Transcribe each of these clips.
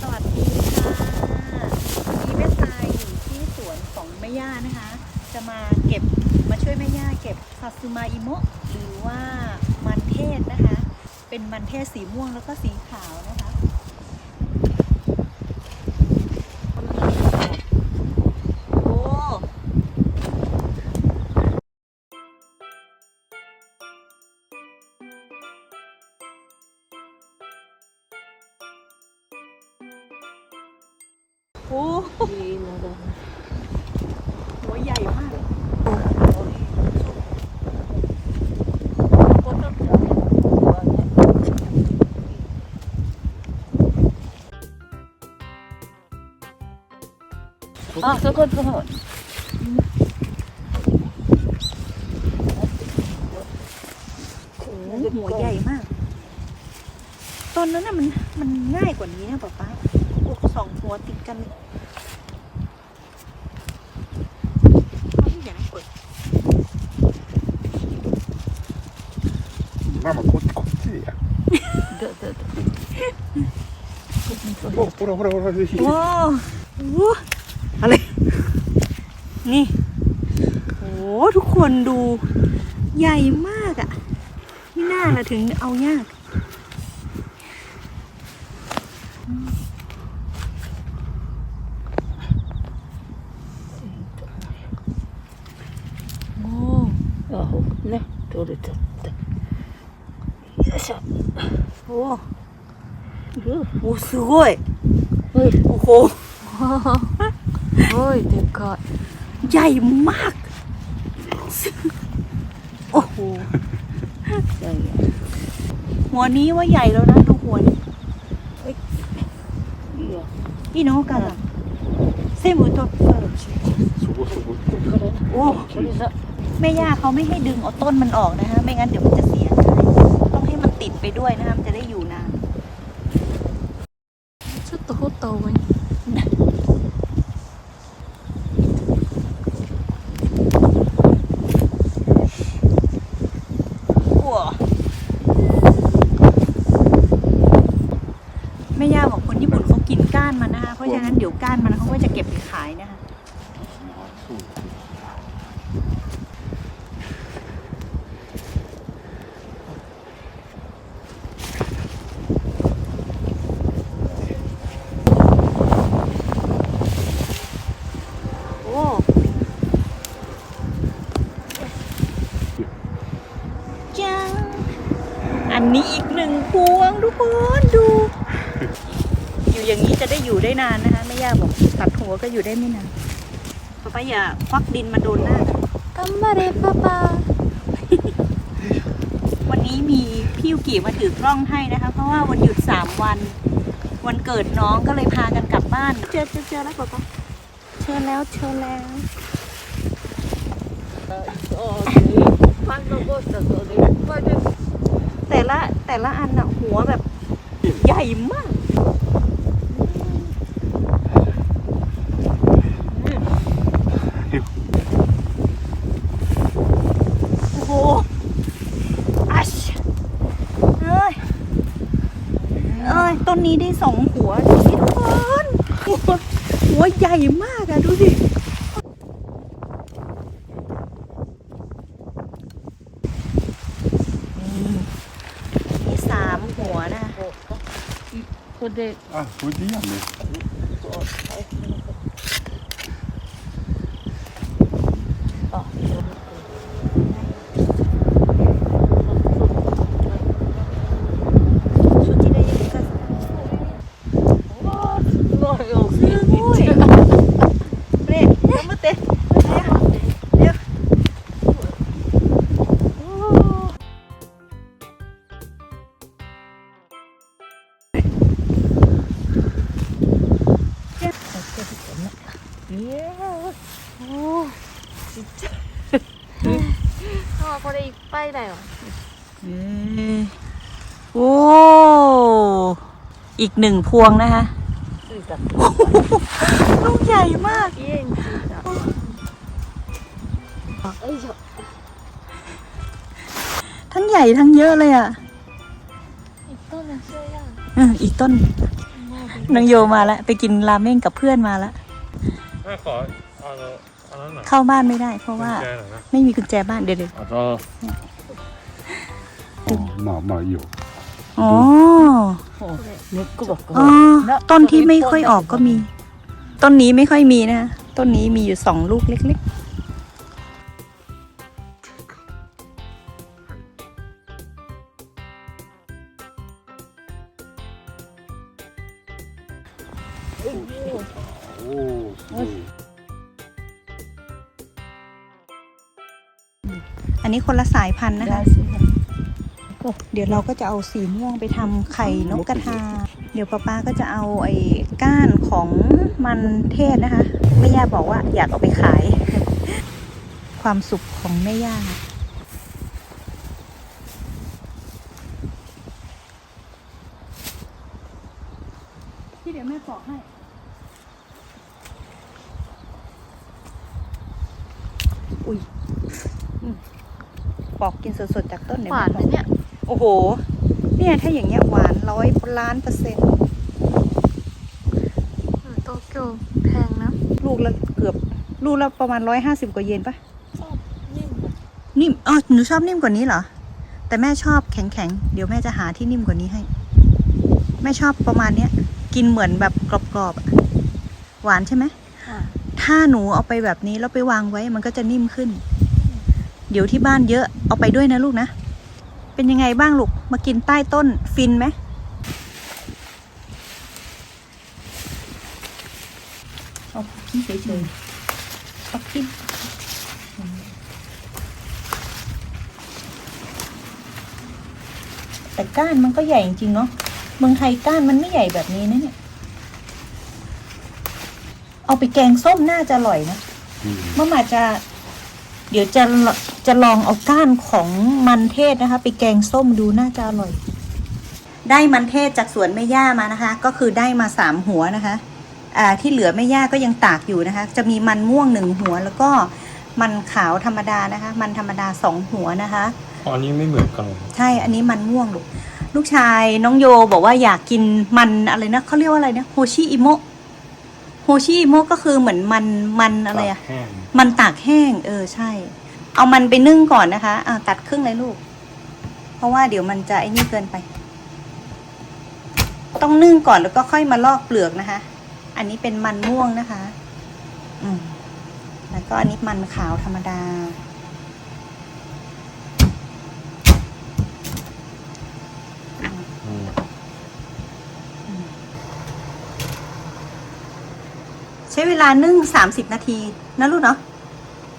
สวัสดีค่ะวันนี้แม่ทรายอยู่ที่สวนของแม่ย่านะคะ จะมาเก็บมาช่วยแม่ย่าเก็บซาซูมาอิโมะหรือว่ามันเทศนะคะ เป็นมันเทศสีม่วงแล้วก็สีขาว โหหัวใหญ่มาก あ、そこそこ。 หัวใหญ่มาก ตอนนั้นน่ะมันมันง่ายกว่านี้นะป๊าป๊า โอ้สองหัวติดกันเอาที่ไหนเปิด ママこっちこっちや。どどど。おほらほらほらぜひ。 โอ้โหอะไร นี่ โอ้ทุกคนดู ใหญ่มากอะ่ะไม่น่าละถึงเอายาก すごいおい、 โอ้โห すごいでか ใหญ่มาก โอ้โห い。いやいや。 หัวนี้ว่าใหญ่แล้วนะ ดูหัวนี้ いいよ。いいのからセムとそこそこ。これ。 โอ้ これさ。 แม่ย่าเขาไม่ให้ดึงเอาต้นมันออกนะฮะ ไม่งั้นเดี๋ยวมันจะเสียง่ายต้องให้มันติดไปด้วยนะคะมันจะได้อยู่ ่ วก้านมันเขาก็จะเก็บไปขายนะคะโอ้จังอันนี้อีกหนึ่งพวงทุกคนดู อยู่อย่างนี้จะได้อยู่ได้นานนะคะแม่ย่าบอกตัดหัวก็อยู่ได้ไม่นานป้าป้าอย่าควักดินมาโดนหน้าก็มาเรป้าป้าวันนี้มีพี่ยูกิมาถือกล้องให้นะคะ เพราะว่าวันหยุดสามวัน วันเกิดน้องก็เลยพากันกลับบ้าน เจอเจอเจอแล้วป้าป้าเจอแล้วเชิญแล้วแต่ละแต่ละอันอะหัวแบบใหญ่มากนนี้ได้สองหัวดูสิทุกคนหัวหัวใหญ่มากอะดูสิ นี่มีสามหัวนะ ここで。あ、これでいいやんね。 อีกหนึ่งพวงนะคะลูกใหญ่มากเองทั้งใหญ่ทั้งเยอะเลยอะ อีกต้นเสื้อยางอืออีกต้นน้องโยมาแล้วไปกินราเมงกับเพื่อนมาแล้วไม่ขอเอาเล้นเข้าบ้านไม่ได้ เพราะว่า ไม่มีกุญแจบ้านเดี๋ยวเดี๋ยว เอาหมอหมออยู่ อ๋อนึกก็บอกก็ต้นที่ไม่ค่อยออกก็มี ต้นนี้ไม่ค่อยมีนะ ต้นนี้มีอยู่สองลูกเล็ก ๆอันนี้คนละสายพันธุ์นะคะ ดี๋ยวเราก็จะเอาสีม่วงไปทำไข่นกกระทา เดี๋ยวป้าป้าก็จะเอาไอ้ก้านของมันเทศนะคะแม่ย่าบอกว่าอยากเอาไปขาย ความสุขของแม่ย่าที่เดี๋ยวแม่ปอกให้อุ้ยอืมปอกกินสดๆจากต้นเดี๋ยวหวาแม่นปอกนะเนี่ย โอ้โห เนี่ยถ้าอย่างเงี้ยหวานร้อยล้านเปอร์เซ็นต์โตเกียวแพงนะ ลูกละเกือบ ลูกละประมาณร้อยห้าสิบกว่าเยนปะนิ่มอ๋อหนูชอบนิ่มกว่านี้เหรอ แต่แม่ชอบแข็งๆเดี๋ยวแม่จะหาที่นิ่มกว่านี้ให้ แม่ชอบประมาณเนี้ย กินเหมือนแบบกรอบๆอะหวานใช่ไหมถ้าหนูเอาไปแบบนี้แล้วไปวางไว้มันก็จะนิ่มขึ้น เดี๋ยวที่บ้านเยอะเอาไปด้วยนะลูกนะ เป็นยังไงบ้างลูก มากินใต้ต้นฟินไหม เอาขี้เฉยๆเอาขี้แต่ก้านมันก็ใหญ่จริงๆเนาะเมืองไทยก้านมันไม่ใหญ่แบบนี้นะเนี่ย เอาไปแกงส้มน่าจะอร่อยนะ 음. เมื่อมาจะ เดี๋ยวจะล จะลองเอาก้านของมันเทศนะคะ ไปแกงส้มดูน่าจะอร่อย ได้มันเทศจากสวนแม่ย่ามานะคะ ก็คือได้มาสามหัวนะคะอ่าที่เหลือแม่ย่าก็ยังตากอยู่นะคะ จะมีมันม่วงหนึ่งหัว แล้วก็มันขาวธรรมดานะคะ มันธรรมดาสองหัวนะคะอ๋ออันนี้ไม่เหมือนกัน ใช่อันนี้มันม่วงลูกลูกชายน้องโยบอกว่าอยากกินมันอะไรนะเขาเรียกว่าอะไรนะโฮชิอิโมะโฮชิอิโมะก็คือเหมือนมันมันอะไรอะตากแห้งมันตากแห้ง เออใช่ เอามันไปนึ่งก่อนนะคะอ่าตัดครึ่งเลยลูก เพราะว่าเดี๋ยวมันจะไอ้นี่เกินไป ต้องนึ่งก่อนแล้วก็ค่อยมาลอกเปลือกนะคะ อันนี้เป็นมันม่วงนะคะ อืมแล้วก็อันนี้มันขาวธรรมดา ใช้เวลานึ่งสามสิบนาทีนะลูกเนาะ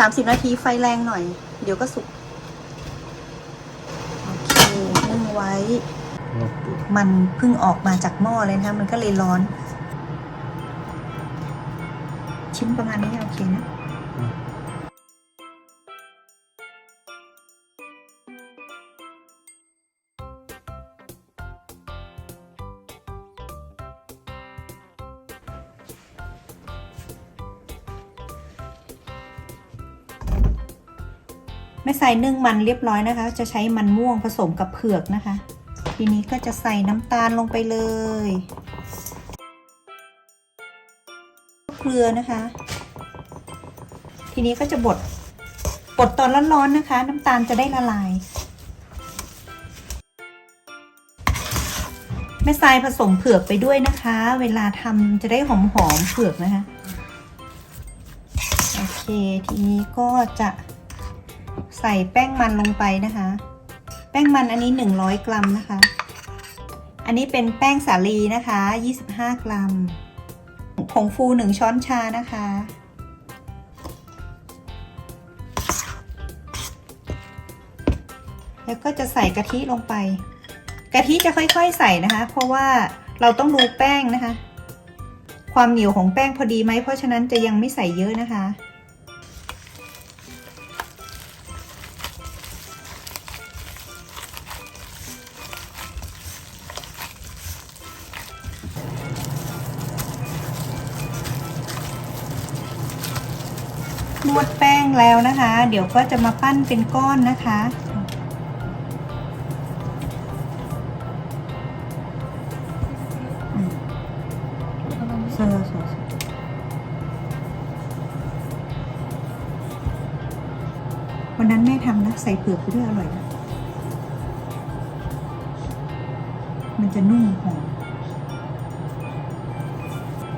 สามสิบนาทีไฟแรงหน่อย เดี๋ยวก็สุก โอเคนึ่งไว้ มันเพิ่งออกมาจากหม้อเลยนะคะมันก็เลยร้อน ชิ้นประมาณนี้โอเคนะ ใส่นึ่งมันเรียบร้อยนะคะ จะใช้มันม่วงผสมกับเผือกนะคะ ทีนี้ก็จะใส่น้ำตาลลงไปเลย เกลือนะคะ ทีนี้ก็จะบดบดตอนร้อนๆนะคะ น้ำตาลจะได้ละลายแม่ทรายผสมเผือกไปด้วยนะคะ เวลาทำจะได้หอมๆเผือกนะคะ โอเค ทีนี้ก็จะ ใส่แป้งมันลงไปนะคะ แป้งมันอันนี้ 100 กรัมนะคะ อันนี้เป็นแป้งสาลีนะคะ 25 กรัม ผงฟู 1 ช้อนชานะคะ แล้วก็จะใส่กะทิลงไป กะทิจะค่อยๆใส่นะคะ เพราะว่าเราต้องดูแป้งนะคะ ความเหนียวของแป้งพอดีไหมเพราะฉะนั้นจะยังไม่ใส่เยอะนะคะ นวดแป้งแล้วนะคะ เดี๋ยวก็จะมาปั้นเป็นก้อนนะคะอืม そうそうそう วันนั้นแม่ทำนะใส่เปลือกไปด้วยอร่อยนะ มันจะนุ่มหอม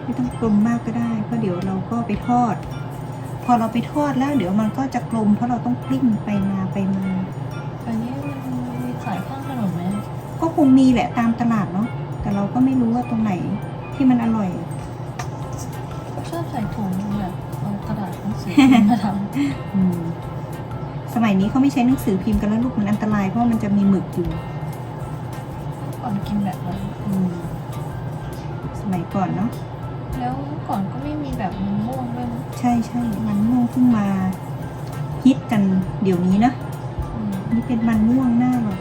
ไม่ต้องกลมมากก็ได้ เพราะเดี๋ยวเราก็ไปทอด พอเราไปทอดแล้วเดี๋ยวมันก็จะกลมเพราะเราต้องกลิ้งไปมาไปมาอันนี้มันมีขายข้างถนนไหมก็คงมีแหละตามตลาดเนาะแต่เราก็ไม่รู้ว่าตรงไหนที่มันอร่อย ชอบใส่ถุงแบบเอากระดาษหนังสือมาทอืมสมัยนี้เขาไม่ใช้หนังสือพิมพ์กันแล้วลูกมันอันตรายเพราะมันจะมีหมึกอยู่ำก่อนกินแบบนั้นอืมสมัยก่อนเนาะ แล้วเมื่อก่อนก็ไม่มีแบบมันม่วงด้วยนะใช่ใช่มันม่วงเพิ่งมาฮิตกันเดี๋ยวนี้นะ อืม นี่เป็นมันม่วงหน้าหรอ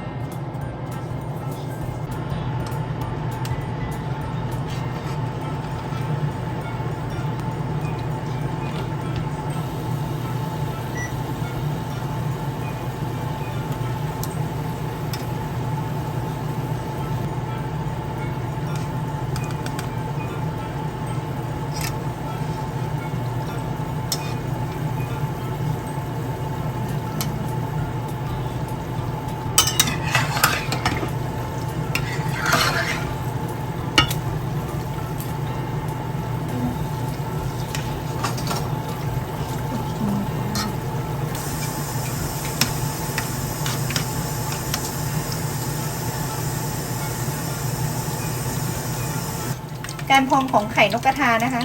การพองของไข่นกกระทานะคะ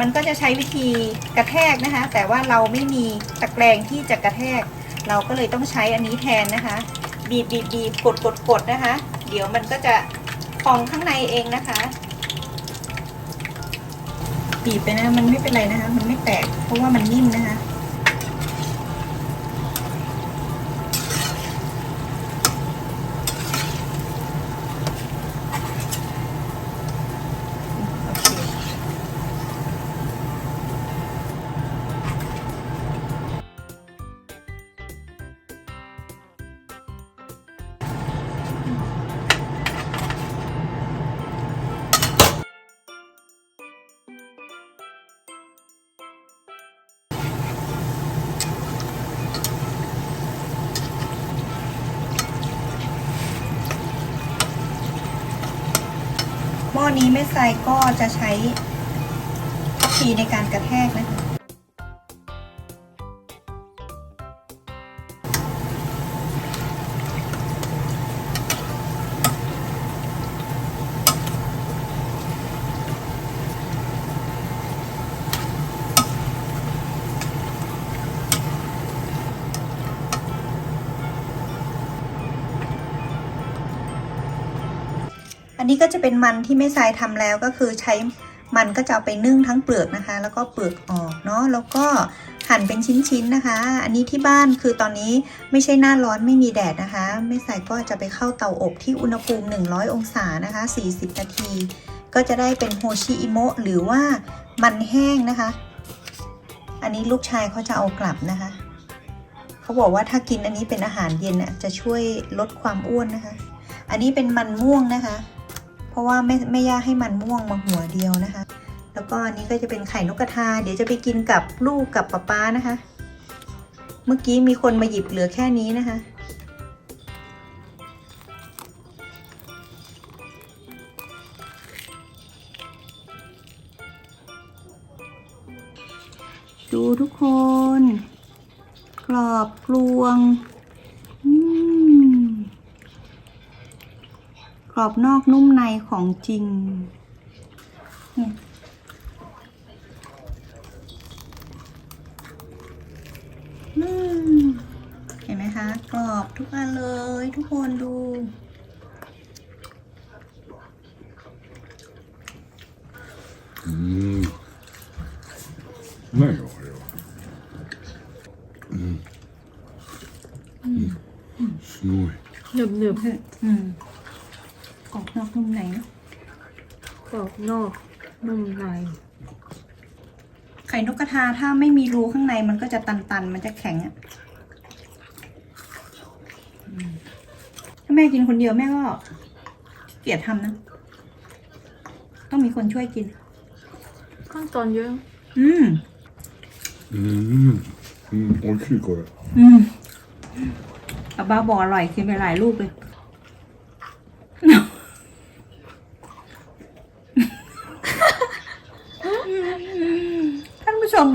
มันก็จะใช้วิธีกระแทกนะคะ แต่ว่าเราไม่มีตะแกรงที่จะกระแทก เราก็เลยต้องใช้อันนี้แทนนะคะ บีบบีบบีบกดกดกดนะคะ เดี๋ยวมันก็จะพองข้างในเองนะคะ บีบไปนะมันไม่เป็นไรนะคะ มันไม่แตกเพราะว่ามันนิ่มนะคะ วันนี้แม่ทรายก็จะใช้ทีในการกระแทกนะคะ อันนี้ก็จะเป็นมันที่แม่ทรายทำแล้วก็คือใช้มันก็จะเอาไปนึ่งทั้งเปลือกนะคะ แล้วก็เปลือกออกเนาะแล้วก็หั่นเป็นชิ้นๆนะคะ อันนี้ที่บ้านคือตอนนี้ไม่ใช่หน้าร้อนไม่มีแดดนะคะแม่ทรายก็จะไปเข้าเตาอบที่อุณหภูมิ 100 องศานะคะ 40 นาที ก็จะได้เป็นโฮชิอิโมะหรือว่ามันแห้งนะคะ อันนี้ลูกชายเขาจะเอากลับนะคะ เขาบอกว่าถ้ากินอันนี้เป็นอาหารเย็นน่ะจะช่วยลดความอ้วนนะคะ อันนี้เป็นมันม่วงนะคะ เพราะว่าไม่ไม่ย่าให้มันม่วงมาหัวเดียวนะคะ แล้วก็อันนี้ก็จะเป็นไข่นกกระทา เดี๋ยวจะไปกินกับลูกกับป๊าป๊านะคะ เมื่อกี้มีคนมาหยิบเหลือแค่นี้นะคะดูทุกคน กรอบกลวง อืม กรอบนอกนุ่มในของจริงเห็นไหมคะ กรอบทุกอันเลยทุกคนดูอืมไม่หรอกเดี๋ยวอืมอืมหนุ่ยหนึบหนึบอืม อกนุ่มในกรอบนอกนุ่มใน ไข่นกกระทาถ้าไม่มีรูข้างในมันก็จะตันๆ มันจะแข็งอะถ้าแม่กินคนเดียวแม่ก็เกลียดทำนะ ต้องมีคนช่วยกิน ขั้นตอนเยอะ อืม อืม อืมโอ้ยขี้กว่าอืมอาบ้าบออร่อยกินไปหลายลูกเลย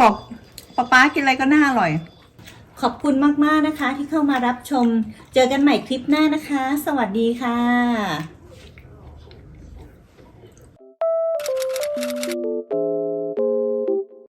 บอกป๊าป๊ากินอะไรก็น่าอร่อย ขอบคุณมาก ๆ นะคะ ที่เข้ามารับชม เจอกันใหม่คลิปหน้านะคะ สวัสดีค่ะ